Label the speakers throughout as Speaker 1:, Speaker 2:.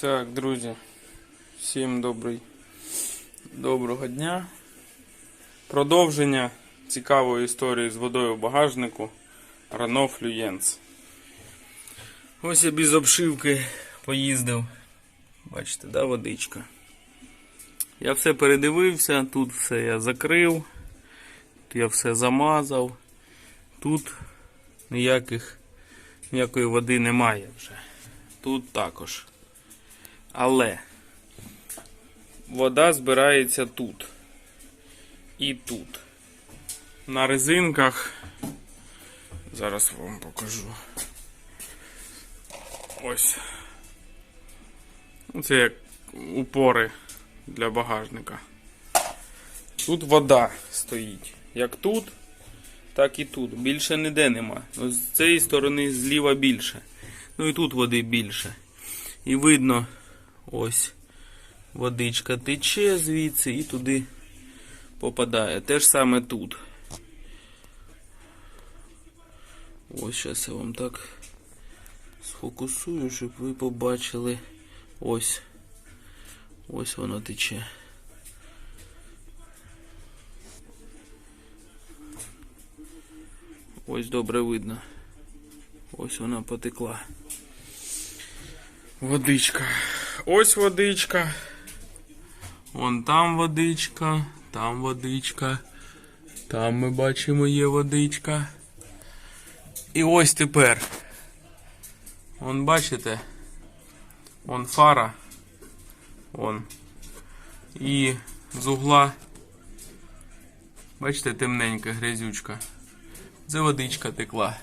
Speaker 1: Так, друзі, всім добрий, доброго дня. Продовження цікавої історії з водою в багажнику Рано Флюєнс. Ось я без обшивки поїздив. Бачите, да, водичка. Я все передивився, тут все я закрив, тут я все замазав. Тут ніяких, ніякої води немає вже. Тут також. Але вода збирається тут. І тут. На резинках. Зараз вам покажу. Ось. Це як упори для багажника. Тут вода стоїть. Як тут, так і тут. Більше ніде нема. Ну, з цієї сторони зліва більше. Ну і тут води більше. І видно, ось водичка тече звідси і туди попадає. Те ж саме тут. Ось зараз я вам так сфокусую, щоб ви побачили. Ось. Ось воно тече. Ось добре видно. Ось вона потекла. Водичка. Ось водичка. Вон там водичка, там водичка. Там ми бачимо є водичка. І ось тепер. Вон бачите? Вон фара. Вон. І з угла. Бачите, темненька грязючка. Це водичка текла.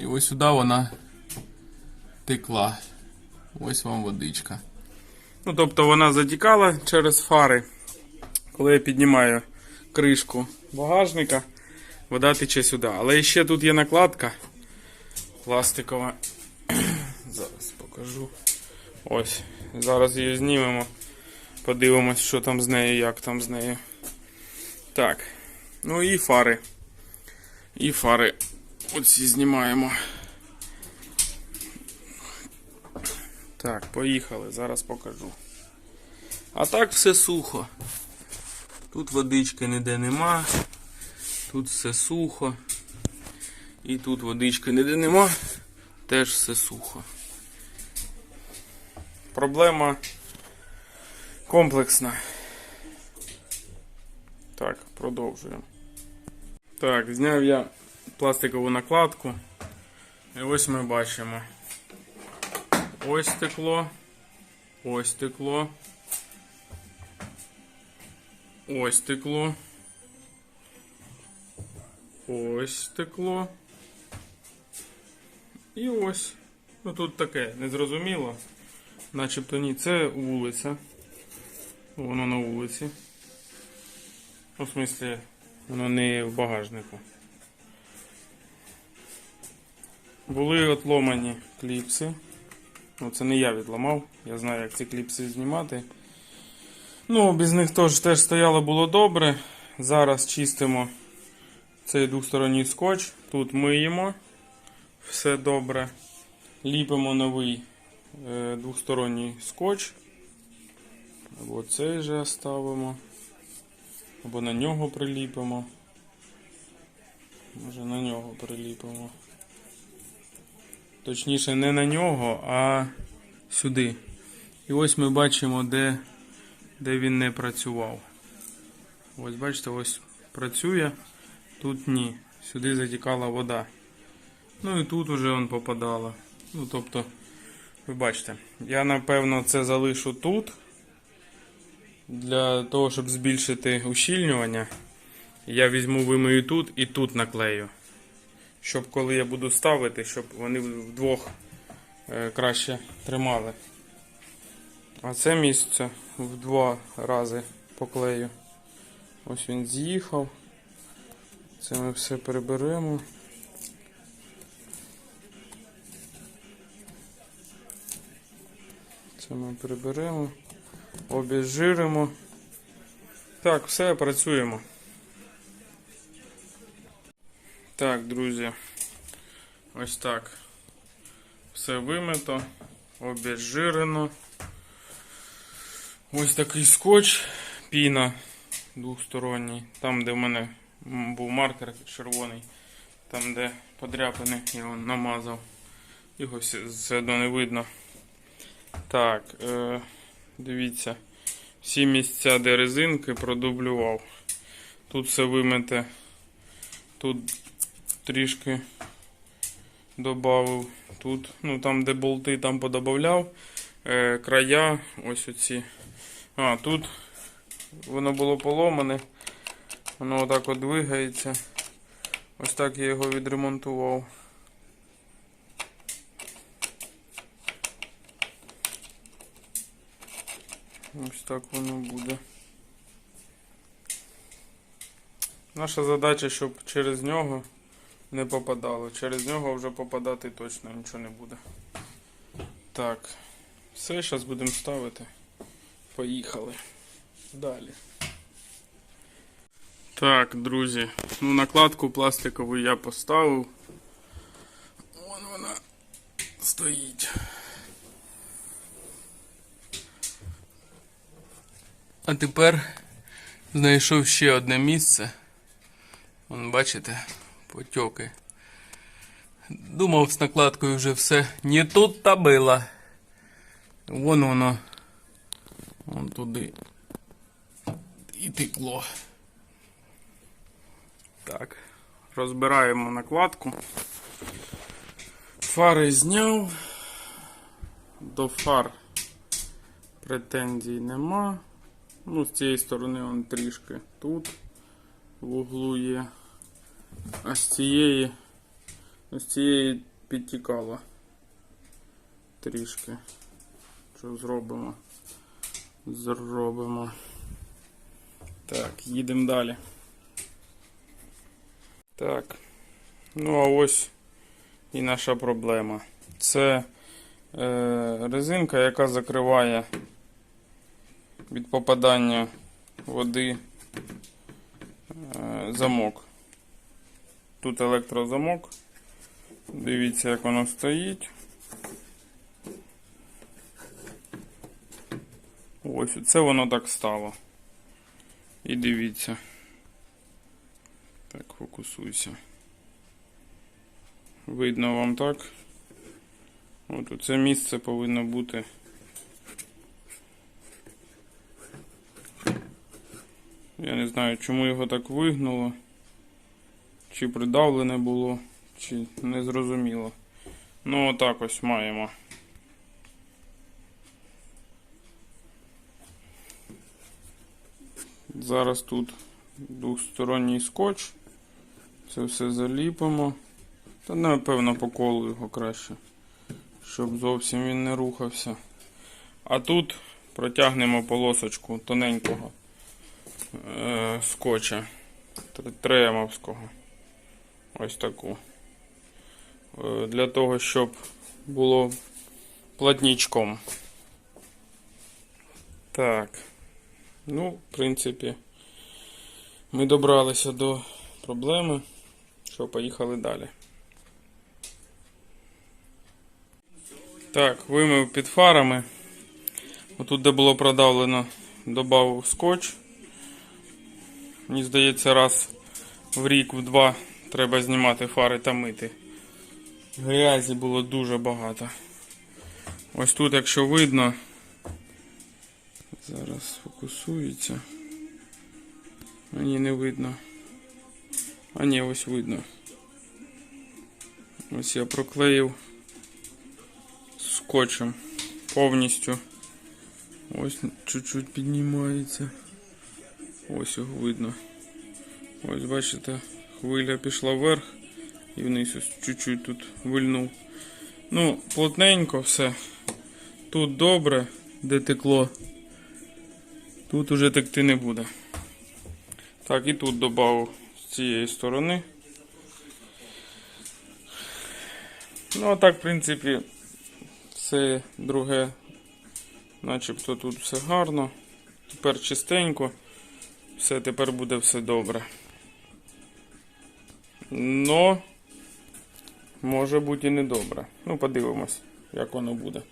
Speaker 1: І ось сюди вона текла. Ось вам водичка. Ну, тобто вона затікала через фари. Коли я піднімаю кришку багажника, вода тече сюди. Але ще тут є накладка пластикова. Зараз покажу. Ось. Зараз її знімемо. Подивимось, що там з нею, як там з нею. Так. Ну і фари. І фари. Оці знімаємо. Так, поїхали, зараз покажу. А так все сухо. Тут водички ніде нема. Тут все сухо. І тут водички ніде нема. Теж все сухо. Проблема комплексна. Так, продовжуємо. Так, зняв я пластикову накладку. І ось ми бачимо. Ось стекло. Ось стекло. Ось стекло. Ось стекло. І ось. Ну тут таке незрозуміло. Начебто ні, це вулиця. Воно на вулиці. Ну, в смислі, воно не в багажнику. Були отломані кліпси. Ну, це не я відламав. Я знаю, як ці кліпси знімати. Ну, без них теж, теж стояло було добре. Зараз чистимо цей двосторонній скотч. Тут миємо. Все добре. Ліпимо новий е, двосторонній скотч. Або цей же ставимо. Або на нього приліпимо. Може на нього приліпимо. Точніше, не на нього, а сюди. І ось ми бачимо, де, де він не працював. Ось бачите, ось працює, тут ні. Сюди затікала вода. Ну і тут уже він попадала. Ну, тобто, ви бачите, я напевно це залишу тут. Для того, щоб збільшити ущільнювання, я візьму вимию тут і тут наклею. Щоб коли я буду ставити, щоб вони вдвох е, краще тримали. А це місце в два рази поклею. Ось він з'їхав. Це ми все приберемо. Це ми приберемо, обезжиримо. Так, все, працюємо. Так, друзі. Ось так. Все вимито. обезжирено. Ось такий скотч, піна двохсторонній. Там, де в мене був маркер червоний, там, де подряпини, його намазав. Його все, все одно не видно. Так, е, дивіться. Всі місця, де резинки, продублював. Тут все вимите. Тут трішки додав. Тут, ну там, де болти, там подобавляв. Е, края, ось оці. А, тут воно було поломане. Воно отак от двигається. Ось так я його відремонтував. Ось так воно буде. Наша задача, щоб через нього не попадало. Через нього вже попадати точно нічого не буде. Так, все, зараз будемо ставити. Поїхали. Далі. Так, друзі. Ну, накладку пластикову я поставив. Вон вона стоїть. А тепер знайшов ще одне місце. Вон, бачите, потьоки. Думав з накладкою вже все. Не тут та було. Вон воно. Вон туди. І текло. Так. Розбираємо накладку. Фари зняв. До фар претензій нема. Ну, з цієї сторони он трішки тут в углу є. А з цієї, з цієї підтікало трішки. Що зробимо? Зробимо. Так, їдемо далі. Так. Ну, а ось і наша проблема. Це е, резинка, яка закриває від попадання води е, замок. Тут електрозамок. Дивіться, як воно стоїть. Ось це воно так стало. І дивіться. Так, фокусуйся. Видно вам так. От це місце повинно бути. Я не знаю, чому його так вигнуло. Чи придавлене було, чи не зрозуміло. Ну, отак ось маємо. Зараз тут двохсторонній скотч. Це все заліпимо. Та напевно по колу його краще, щоб зовсім він не рухався. А тут протягнемо полосочку тоненького е, скотча тр- тремовського. Ось таку. Е, для того, щоб було платнічком. Так. Ну, в принципі, ми добралися до проблеми. Що, поїхали далі. Так, вимив під фарами. Отут, де було продавлено, додав скотч. Мені здається, раз в рік, в два треба знімати фари та мити. Грязі було дуже багато. Ось тут, якщо видно, зараз фокусується. А ні, не видно. А ні, ось видно. Ось я проклеїв скотчем повністю. Ось чуть-чуть піднімається. Ось його видно. Ось бачите, хвиля пішла вверх і вниз ось чуть-чуть тут вильнув. Ну, плотненько все. Тут добре, де текло. Тут уже текти не буде. Так, і тут додав з цієї сторони. Ну, а так, в принципі, все друге, начебто тут все гарно. Тепер чистенько. Все, тепер буде все добре. Но може бути і недобре. Ну, подивимось, як воно буде.